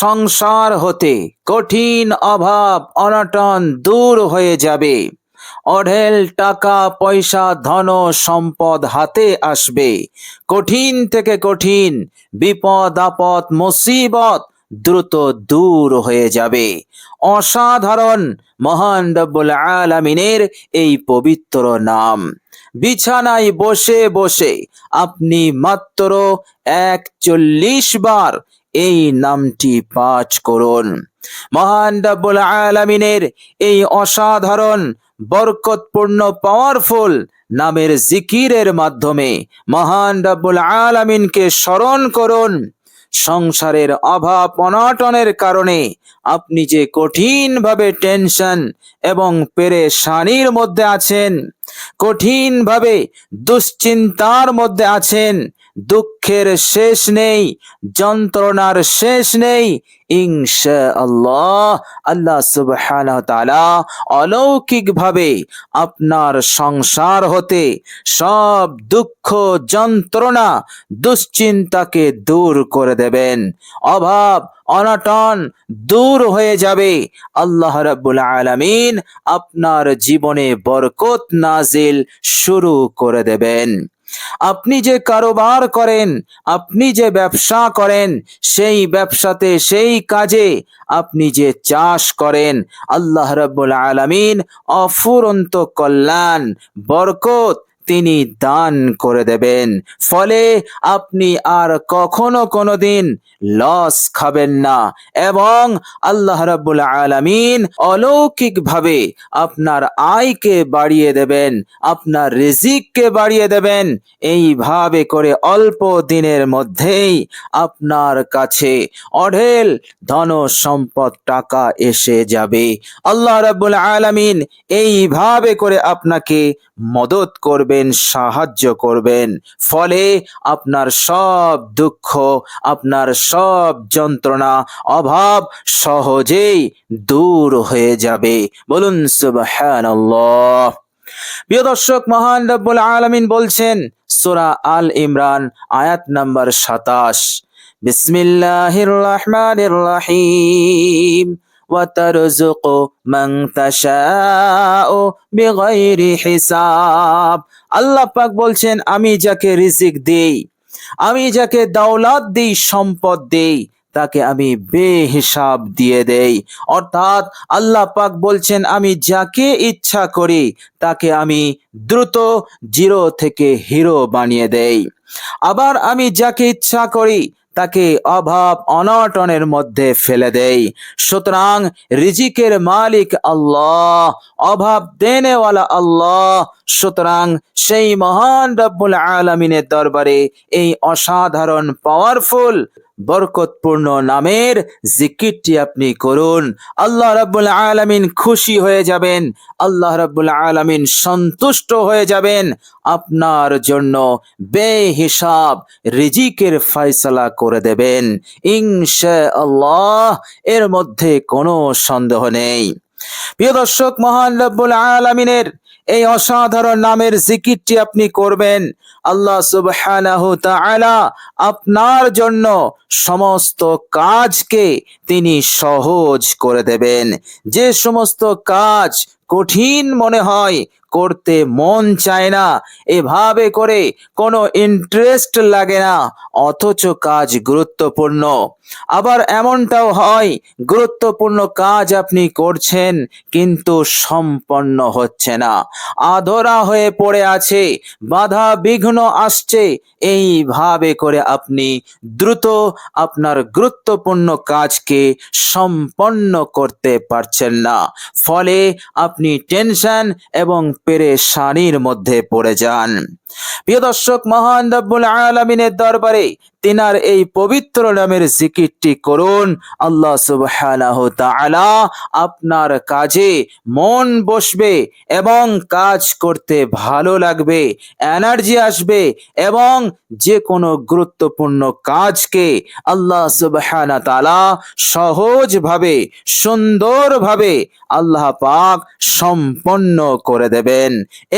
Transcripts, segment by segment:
সংসার হতে কঠিন অভাব অনটন দূর হয়ে যাবে। অঢেল টাকা, পয়সা, ধন, সম্পদ হাতে আসবে। কঠিন থেকে কঠিন, বিপদ, আপদ, মুসিবত দ্রুত দূর হয়ে যাবে। অসাধারণ, মহান রব্বুল আলামিনের এই পবিত্র নাম। বিছানায় বসে বসে আপনি মাত্র একচল্লিশ বার এই নামটি পাঠ করুন। মহান রব্বুল আলামিনের এই অসাধারণ, বরকতপূর্ণ পাওয়ারফুল নামের জিকিরের মাধ্যমে মহান রব্বুল আলামিনকে স্মরণ করুন। সংসারের অভাব, অনটনের কারণে আপনি যে কঠিনভাবে টেনশন এবং পেরেশানির মধ্যে আছেন, কঠিনভাবে দুশ্চিন্তার মধ্যে আছেন দুঃখের শেষ নেই, যন্ত্রণার শেষ নেই। ইনশা আল্লাহ আল্লাহ সুবহানাহু তাআলা অলৌকিকভাবে আপনার সংসার হতে সব দুঃখ, যন্ত্রণা, দুশ্চিন্তাকে দূর করে দেবেন। অভাব, অনটন দূর হয়ে যাবে। আল্লাহ রাব্বুল আলামিন আপনার জীবনে বরকত নাজিল শুরু করে দেবেন। আপনি যে কারোবার করেন, আপনি যে ব্যবসা করেন, সেই ব্যবসাতে সেই কাজে আপনি যে চাষ করেন, আল্লাহ রব্বুল আলমিন অফুরন্ত কল্যাণ, বরকত তিনি দান করে দেবেন। ফলে আপনি আর কখনো কোনো দিন লস খাবেন না এবং আল্লাহ রাব্বুল আলামিন অলৌকিকভাবে আপনার আয়কে বাড়িয়ে দেবেন, আপনার রিজিককে বাড়িয়ে দেবেন। এইভাবে করে অল্প দিনের মধ্যেই আপনার কাছে অঢেল ধন সম্পদ টাকা এসে যাবে। আল্লাহ রাব্বুল আলামিন এইভাবে করে আপনাকে মদত করবেন, সাহায্য করবেন। ফলে আপনার সব দুঃখ, আপনার সব যন্ত্রণা, অভাব সহজেই দূর হয়ে যাবে। বলুন, সুবহানাল্লাহ। প্রিয় দর্শক, মহান রব্বুল আলামিন বলছেন, সূরা আল ইমরান, আয়াত নাম্বার 27 বিসমিল্লাহির রহমানির রহিম। وترزق من تشاء بغير হিসাব আল্লাহ পাক বলছেন আমি যাকে রিজিক দেই আমি যাকে দাওলাত দেই সম্পদ দেই তাকে আমি বেহিসাব দিয়ে দেই অর্থাৎ আল্লাহ পাক বলছেন আমি যাকে ইচ্ছা করি তাকে আমি দ্রুত জিরো থেকে হিরো বানিয়ে দেই আবার আমি যাকে ইচ্ছা করি তাকে অভাব অনটনের মধ্যে ফেলে দেয়। সুতরাং রিজিকের মালিক আল্লাহ, অভাব দেনেওয়ালা আল্লাহ। সুতরাং সেই মহান রব্বুল আলমিনের দরবারে এই অসাধারণ পাওয়ারফুল বরকতপূর্ণ নামের জিকিরটি আপনি করুন। আল্লাহ রাব্বুল আলামিন খুশি হয়ে যাবেন। আল্লাহ রাব্বুল আলামিন সন্তুষ্ট হয়ে যাবেন। আপনার জন্য বেহিসাব রিজিকের ফয়সালা করে দেবেন। ইনশা আল্লাহ এর মধ্যে কোনো সন্দেহ নেই। প্রিয় দর্শক, মহান রব্বুল আলামিনের এই অসাধারণ নামের জিকিরটি আপনি করবেন। আল্লাহ সুবহানাহু তাআলা আপনার জন্য সমস্ত কাজকে তিনি সহজ করে দেবেন। যে সমস্ত কাজ কঠিন মনে হয় করতে মন চায় না। এভাবে করে কোনো ইন্টারেস্ট লাগে না, অথচ কাজ গুরুত্বপূর্ণ। আবার এমনটাও হয়, গুরুত্বপূর্ণ কাজ আপনি করছেন কিন্তু সম্পন্ন হচ্ছে না। আধরা হয়ে পড়ে আছে, বাধা বিঘ্ন আসছে, এইভাবে করে আপনি দ্রুত আপনার গুরুত্বপূর্ণ কাজকে সম্পন্ন করতে পারছেন না। ফলে আপনি টেনশন এবং পেরেশানির মধ্যে পড়ে যান। প্রিয় দর্শক মহান রব্বুল আলমিনের দরবারে তিনার এই পবিত্র নামের জিকিরটি করুন। আল্লাহ সুবহানাহু তাআলা আপনার কাজে মন বসবে এবং কাজ করতে ভালো লাগবে, এনার্জি আসবে এবং যে কোনো গুরুত্বপূর্ণ কাজকে আল্লাহ সুবহানা তাআলা সহজভাবে, সুন্দরভাবে আল্লাহ পাক সম্পন্ন করে দেবেন।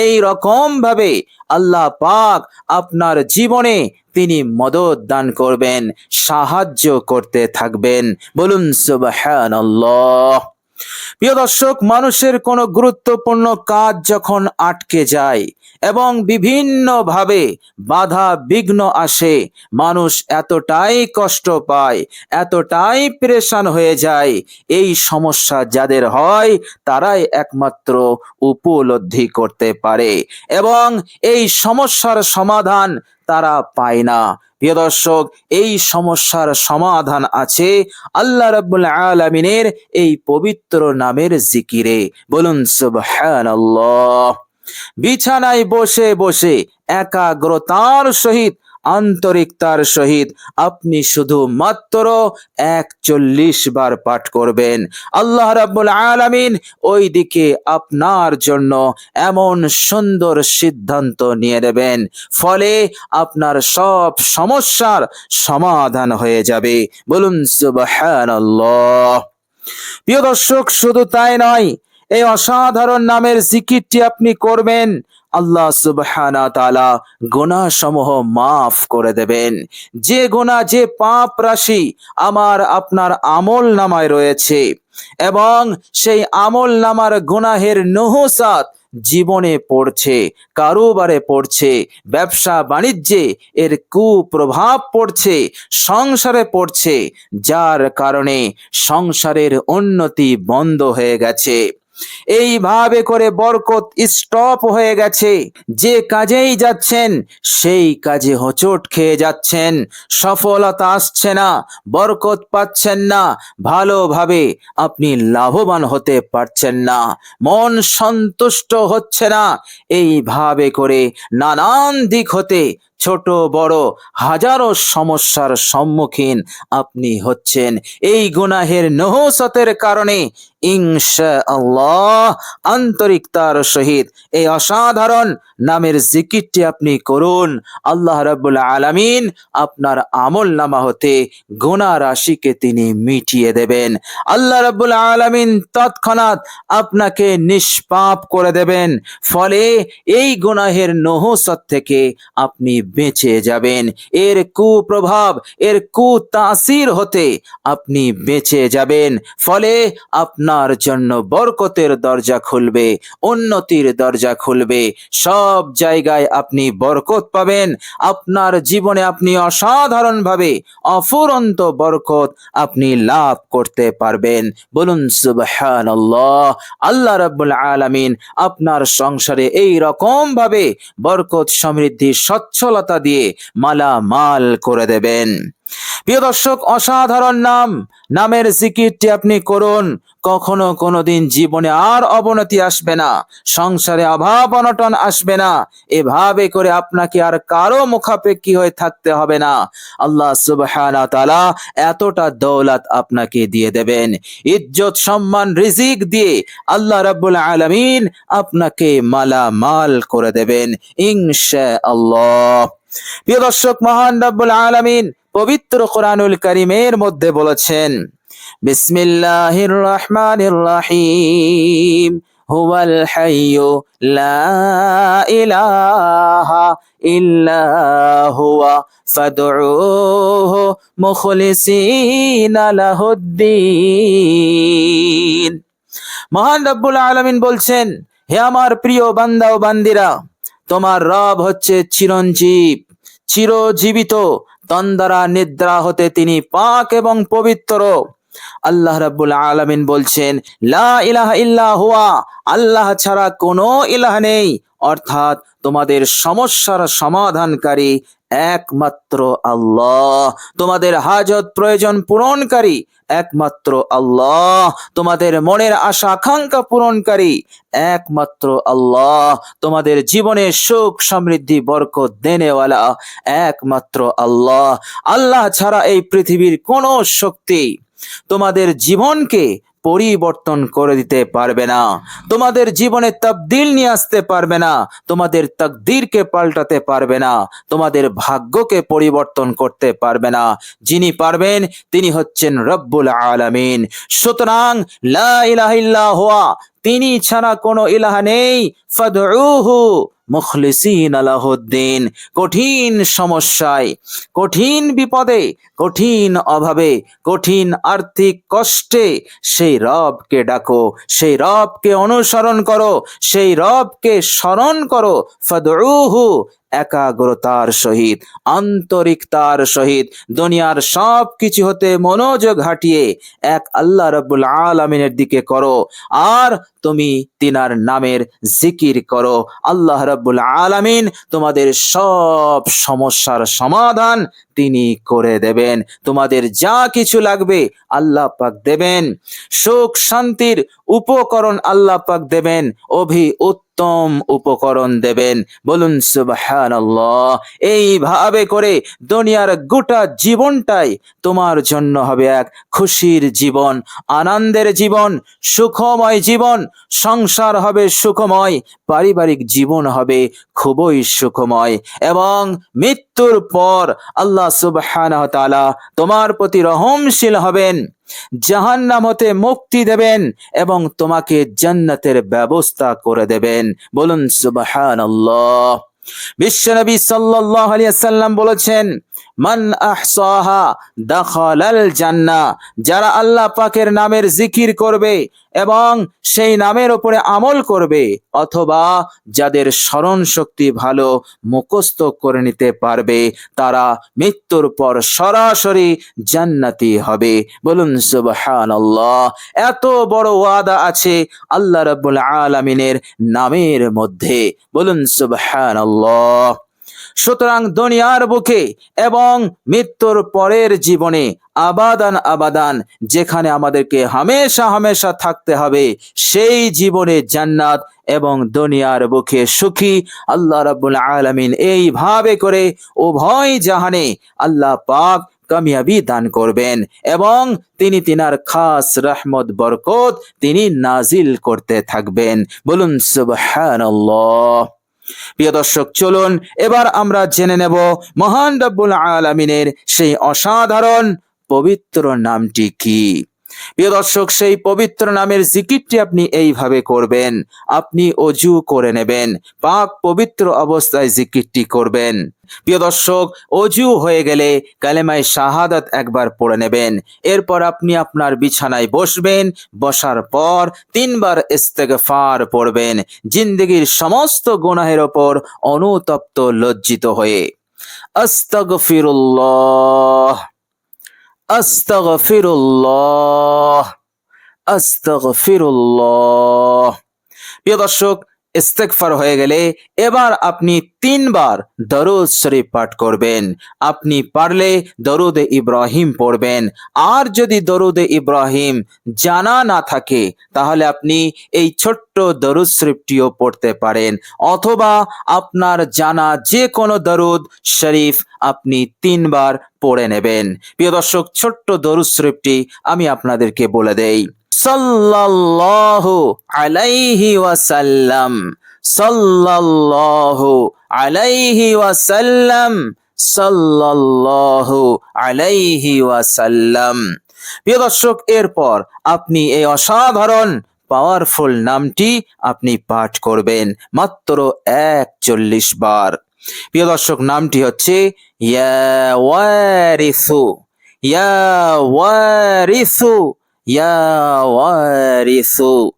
এই রকম ভাবে আল্লাহ পাক আপনার জীবনে তিনি মদত দান করবেন সাহায্য করতে থাকবেন। বলুন সুবহানাল্লাহ। প্রিয় দর্শক, মানুষের কোনো গুরুত্বপূর্ণ কাজ যখন আটকে যায় এবং বিভিন্নভাবে বাধা বিঘ্ন আসে, মানুষ এতটাই কষ্ট পায়, এতটাই প্রেশান হয়ে যায়। এই সমস্যা যাদের হয়, তারাই একমাত্র উপলব্ধি করতে পারে এবং এই সমস্যার সমাধান তারা পায় না। প্রিয় দর্শক, এই সমস্যার সমাধান আছে আল্লাহ রাব্বুল আলামিনের এই পবিত্র নামের জিকিরে। বলুন, সুবহানাল্লাহ। বিছানায় বসে বসে একাগ্রতার সহিত আন্তরিকতার সহিত আপনি শুধু মাত্র একচল্লিশ বার পাঠ করবেন। আল্লাহ রাব্বুল আলামিন ওই দিকে আপনার জন্য এমন সুন্দর সিদ্ধান্ত নিয়ে নেবেন, ফলে আপনার সব সমস্যার সমাধান হয়ে যাবে। বলুন প্রিয় দর্শক, শুধু তাই নয়, এই অসাধারণ নামের জিকিরটি আপনি করবেন আল্লাহ সুবহানা তাআলা গুনাহ সমূহ মাফ করে দেবেন। যে গোনা যে পাপ রাশি আমার আপনার আমল নামায় রয়েছে এবং সেই আমল নামার গুনাহের নহসাত জীবনে পড়ছে, কারোবারে পড়ছে, ব্যবসা বাণিজ্যে এর কুপ্রভাব পড়ছে, সংসারে পড়ছে, যার কারণে সংসারের উন্নতি বন্ধ হয়ে গেছে। এইভাবে করে বরকত স্টপ হয়ে গেছে। যে কাজেই যাচ্ছেন, সেই কাজে হোঁচট খেয়ে যাচ্ছেন। সফলতা আসছে না, বরকত পাচ্ছেন না, ভালোভাবে আপনি লাভবান হতে পারছেন না। মন সন্তুষ্ট হচ্ছে না, এইভাবে করে নানান দিক হতে ছোট, বড় হাজারো সমস্যার সম্মুখীন আপনি হচ্ছেন। এই গুনাহের নহসতের কারণে ইনশা আল্লাহ আন্তরিকতার সহিত এই অসাধারণ নামের জিকিরটি আপনি করুন। আল্লাহ রাব্বুল আলামিন আপনার আমল নামা হতে গুনাহ রাশিকে তিনি মিটিয়ে দেবেন। আল্লাহ রাব্বুল আলামিন তৎক্ষণাৎ আপনাকে নিষ্পাপ করে দেবেন। ফলে এই গুনাহের নহসত থেকে আপনি বেঁচে যাবেন। এর কুপ্রভাব, এর কুতাসির হতে আপনি বেঁচে যাবেন। ফলে আপনার জন্য বরকতের দরজা খুলবে, উন্নতির দরজা খুলবে। সব জায়গায় আপনি বরকত পাবেন। আপনার জীবনে আপনি অসাধারণভাবে অফুরন্ত বরকত আপনি লাভ করতে পারবেন। বলুন, সুবহানাল্লাহ। আল্লাহ রাব্বুল আলামিন আপনার সংসারে এই রকম ভাবে বরকত সমৃদ্ধি, সচ্ছলতা দিয়ে মালামাল করে দেবেন। প্রিয় দর্শক, অসাধারণ নাম, নামের জিকিরটি আপনি করুন। কখনো কোনোদিন জীবনে আর অবনতি আসবে না, সংসারে অভাব অনটন আসবে না, এভাবে করে আপনাকে আর কারও মুখাপেক্ষী হয়ে থাকতে হবে না। আল্লাহ সুবহানাহু এতটা দৌলত আপনাকে দিয়ে দেবেন। ইজ্জত, সম্মান, রিজিক দিয়ে আল্লাহ রাব্বুল আলামিন আপনাকে মালামাল করে দেবেন, ইনশাআল্লাহ। প্রিয় দর্শক, মহান রাব্বুল আলামিন পবিত্র কোরআনুল করিমের মধ্যে বলেছেন, বিসমিল্লাহির রহমানির রহিম, হুয়াল হাইয়্যু লা ইলাহা ইল্লা হুয়া, ফাদউহু মুখলিসিনা লাহুদ্দিন। মহান রব্বুল আলামিন বলছেন, হে আমার প্রিয় বান্দা ও বান্দিরা, তোমার রব হচ্ছে চিরঞ্জীব, চিরজীবিত তন্দারা নিদ্রা হতে তিনি পাক এবং পবিত্র। আল্লাহ রাব্বুল আলামিন বলছেন, লা ইলাহা ইল্লা হুয়া, আল্লাহ ছাড়া কোনো ইলাহ নেই। অর্থাৎ তোমাদের সমস্যার সমাধানকারী একমাত্র আল্লাহ। তোমাদের হাজত প্রয়োজন পূরণকারী, একমাত্র আল্লাহ। তোমাদের মনের আশা, আকাঙ্ক্ষা পূরণকারী, একমাত্র আল্লাহ। তোমাদের জীবনে সুখ, সমৃদ্ধি, বরকত দেনেওয়ালা একমাত্র আল্লাহ। আল্লাহ ছাড়া এই পৃথিবীর কোনো শক্তি তোমাদের জীবনকে পরিবর্তন করে দিতে পারবে না। তোমাদের জীবনে তবদিল নিয়ে আসতে পারবে না। তোমাদের তকদিরকে পাল্টাতে পারবে না। তোমাদের ভাগ্যকে পরিবর্তন করতে পারবে না। যিনি পারবেন, তিনি হচ্ছেন রব্বুল আলামিন। সুতরাং, লা তিনি ছাড়া কোনো ইলাহা নেই। মুখলিসিন আলাহদ্দিন। কঠিন সমস্যায়, কঠিন বিপদে, কঠিন অভাবে, কঠিন আর্থিক কষ্টে সেই রবকে ডাকো, সেই রবকে অনুসরণ করো, সেই রবকে স্মরণ করো। ফদরুহু একাগ্রতার সহিত, আন্তরিকতার সহিত, দুনিয়ার সব কিছু হতে মনোযোগ হাটিয়ে এক আল্লাহ রব্বুল আলমিনের দিকে করো। আর তুমি তিনার নামের জিকির করো। আল্লাহ রব্বুল আলামিন তোমাদের সব সমস্যার সমাধান তিনি করে দেবেন। তোমাদের যা কিছু লাগবে আল্লাহ পাক দেবেন। সুখ শান্তির উপকরণ আল্লাহ পাক দেবেন। অভি উত্তম উপকরণ দেবেন। বলুন, সুবহানাল্লাহ। এইভাবে করে দুনিয়ার গোটা জীবনটাই তোমার জন্য হবে এক খুশির জীবন, আনন্দের জীবন, সুখময় জীবন। সংসার হবে সুখময়, পারিবারিক জীবন হবে খুবই সুখময়। এবং মৃত্যুর পর আল্লাহ সুবহানাহু ওয়া তাআলা তোমার প্রতি রহমশীল হবেন, জাহান্নাম হতে মুক্তি দেবেন এবং তোমাকে জান্নাতের ব্যবস্থা করে দেবেন। বলুন সুবহানাল্লাহ। বিশ্বনবী সাল্লাল্লাহু আলাইহি সাল্লাম বলেছেন মান আহসাহা দাখালাল জান্নাহ, যারা আল্লাহ পাকের নামের জিকির করবে এবং সেই নামের উপরে আমল করবে, অথবা যাদের স্মরণ শক্তি ভালো মুখস্থ করে নিতে পারবে, তারা মৃত্যুর পর সরাসরি জান্নাতি হবে। বলুন সুবহানাল্লাহ, এত বড় ওয়াদা আছে আল্লাহ রাব্বুল আলামিনের নামের মধ্যে। বলুন সুবহানাল্লাহ। সুতরাং দুনিয়ার বুকে এবং মৃত্যুর পরের জীবনে আবাদান আবাদান, যেখানে আমাদেরকে হামেশা হামেশা থাকতে হবে, সেই জীবনে জান্নাত এবং দুনিয়ার বুকে সুখী। আল্লাহ রাব্বুল আলামিন এইভাবে করে উভয় জাহানে আল্লাহ পাক কামিয়াবি দান করবেন এবং তিনি তিনার খাস রহমত, বরকত তিনি নাজিল করতে থাকবেন। বলুন সুবহানাল্লাহ। প্রিয় দর্শক, চলুন এবার আমরা জেনে নেব মহান রব্বুল আলমিনের সেই অসাধারণ পবিত্র নামটি কি। প্রিয় দর্শক, সেই পবিত্র নামের জিকিরটি আপনি এইভাবে করবেন। আপনি অজু করে নেবেন, পাক পবিত্র অবস্থায় জিকিরটি করবেন। প্রিয় দর্শক, অজু হয়ে গেলে কালেমায় শাহাদাত একবার পড়ে নেবেন। এরপর আপনি আপনার বিছানায় বসবেন, বসার পর তিনবার ইস্তেগফার পড়বেন, জিন্দগির সমস্ত গুনাহের ওপর অনুতপ্ত লজ্জিত হয়ে। আস্তাগফিরুল্লাহ। আস্তাগফিরুল্লাহ আস্তাগফিরুল্লাহ প্রিয় দর্শক ইস্তেগফার হয়ে গেলে এবার আপনি তিনবার দরুদ শরীফ পাঠ করবেন। আপনি পারলে দরুদে ইব্রাহিম পড়বেন। আর যদি দরুদে ইব্রাহিম জানা না থাকে, তাহলে আপনি এই ছোট্ট দরুদ শরীফটিও পড়তে পারেন। অথবা আপনার জানা যে কোনো দরুদ শরীফ আপনি তিনবার পড়ে নেবেন। প্রিয় দর্শক, ছোট্ট দরুদ শরীফটি আমি আপনাদেরকে বলে দেই। সাল্লাল্লাহু আলাইহি ওয়াসাল্লাম, সাল্লাল্লাহু আলাইহি ওয়াসাল্লাম, সাল্লাল্লাহু আলাইহি ওয়াসাল্লাম। প্রিয় দর্শক, এরপর আপনি এই অসাধারণ পাওয়ারফুল নামটি আপনি পাঠ করবেন মাত্র একচল্লিশ বার। প্রিয় দর্শক, নামটি হচ্ছে ইয়া ওয়ারিসু ইয়া ওয়ারিসু। ওয়ারিসু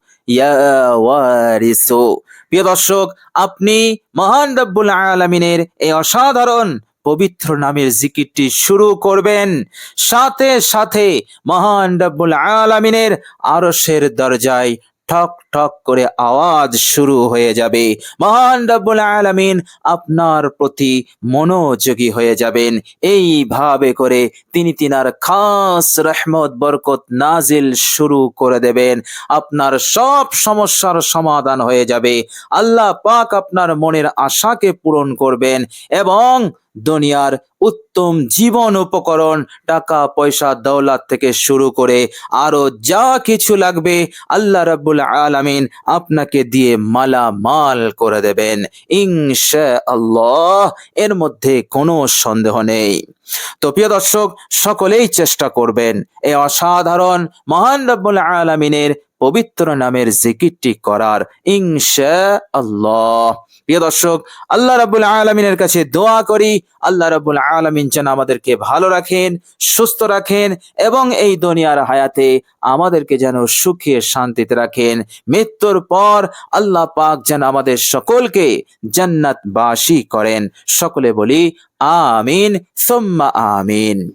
ওয়ারিসু। প্রিয় দর্শক, আপনি মহান রব্বুল আলমিনের এই অসাধারণ পবিত্র নামের জিকিরটি শুরু করবেন। সাথে সাথে মহান রব্বুল আলমিনের আরসের দরজায় ঠক ঠক করে আওয়াজ শুরু হয়ে যাবে। মহান রব্বুল আলামিন আপনার প্রতি মনোযোগী হয়ে যাবেন। এইভাবে করে তিনি তিনার খাস রহমত, বরকত নাজিল শুরু করে দেবেন। আপনার সব সমস্যার সমাধান হয়ে যাবে। আল্লাহ পাক আপনার মনের আশাকে পূরণ করবেন এবং দুনিয়ার উত্তম জীবন উপকরণ, টাকা, পয়সা, দৌলাত থেকে শুরু করে আরও যা কিছু লাগবে আল্লাহ রাব্বুল আলামিন আপনাকে দিয়ে মালামাল করে দেবেন ইনশা আল্লাহ এর মধ্যে কোনো সন্দেহ নেই। তো প্রিয় দর্শক, সকলেই চেষ্টা করবেন এই অসাধারণ, মহান রব্বুল আলামিনের পবিত্র নামের জিকিরটি করার ইনশা আল্লাহ প্রিয় দর্শক, আল্লাহ রাব্বুল আলমিনের কাছে দোয়া করি, আল্লাহ রাব্বুল আলমিন যেন আমাদেরকে ভালো রাখেন, সুস্থ রাখেন এবং এই দুনিয়ার হায়াতে আমাদেরকে যেন সুখে শান্তিতে রাখেন। মৃত্যুর পর আল্লাহ পাক যেন আমাদের সকলকে জান্নাতবাসী করেন। সকলে বলি, আমিন, সোম্মা আমিন।